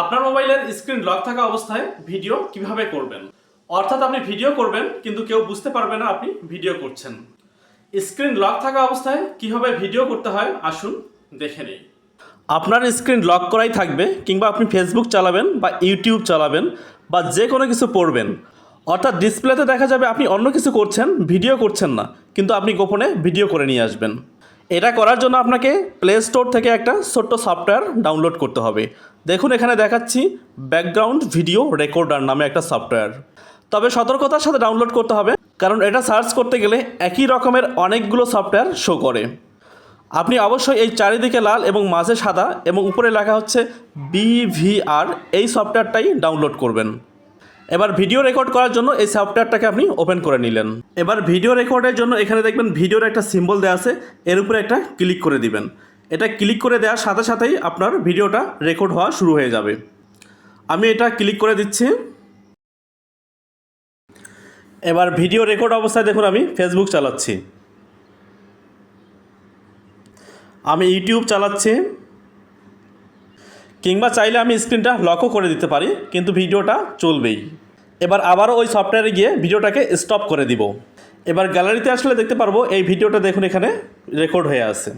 আপনার মোবাইলের screen lock থাকা অবস্থায় ভিডিও কীভাবে করবেন? অর্থাৎ আপনি ভিডিও করবেন, কিন্তু কেউ বুঝতে পারবে না আপনি ভিডিও করছেন। স্ক্রিন লক থাকা অবস্থায় কীভাবে ভিডিও করতে হয়, আসুন দেখে নিই। আপনার স্ক্রিন লক করাই থাকবে, কিংবা আপনি ফেসবুক চালাবেন বা ইউটিউব চালাবেন বা যে কোনো কিছু পড়বেন। অর্থাৎ ডিসপ্লেতে দেখা যাবে আপনি অন্য কিছু করছেন ভিডিও করছেন না, কিন্তু আপনি গোপনে ভিডিও করে নিয়ে আসবেন। এটা করার জন্য আপনাকে প্লে স্টোর থেকে একটা ছোট্ট সফটওয়্যার ডাউনলোড করতে হবে। দেখুন, এখানে দেখাচ্ছি ব্যাকগ্রাউন্ড ভিডিও রেকর্ডার নামে একটা সফটওয়্যার তবে সতর্কতার সাথে ডাউনলোড করতে হবে, কারণ এটা সার্চ করতে গেলে একই রকমের অনেকগুলো সফটওয়্যার শো করে। আপনি অবশ্যই এই চারিদিকে লাল এবং মাঝে সাদা এবং উপরে লেখা হচ্ছে বিভিআর এই সফটওয়্যারটাই ডাউনলোড করবেন। এবার ভিডিও রেকর্ড করার জন্য এই সফটওয়্যারটাকে আপনি ওপেন করে নিলেন। এবার ভিডিও রেকর্ডের জন্য এখানে দেখবেন ভিডিওর একটা সিম্বল দেওয়া আছে, এর উপরে একটা ক্লিক করে দিবেন। এটা ক্লিক করে দেওয়ার সাথে সাথেই আপনার ভিডিওটা রেকর্ড হওয়া শুরু হয়ে যাবে। আমি এটা ক্লিক করে দিচ্ছি। এবার ভিডিও রেকর্ড অবস্থায় দেখুন আমি ফেসবুক চালাচ্ছি। আমি ইউটিউব চালাচ্ছি। কিংবা চাইলে আমি স্ক্রিনটা লকও করে দিতে পারি, কিন্তু ভিডিওটা চলবেই। এবার আবারও ওই সফটওয়্যারে গিয়ে ভিডিওটাকে স্টপ করে দিব। এবার গ্যালারিতে আসলে দেখতে পারব, এই ভিডিওটা দেখুন এখানে রেকর্ড হয়ে আছে।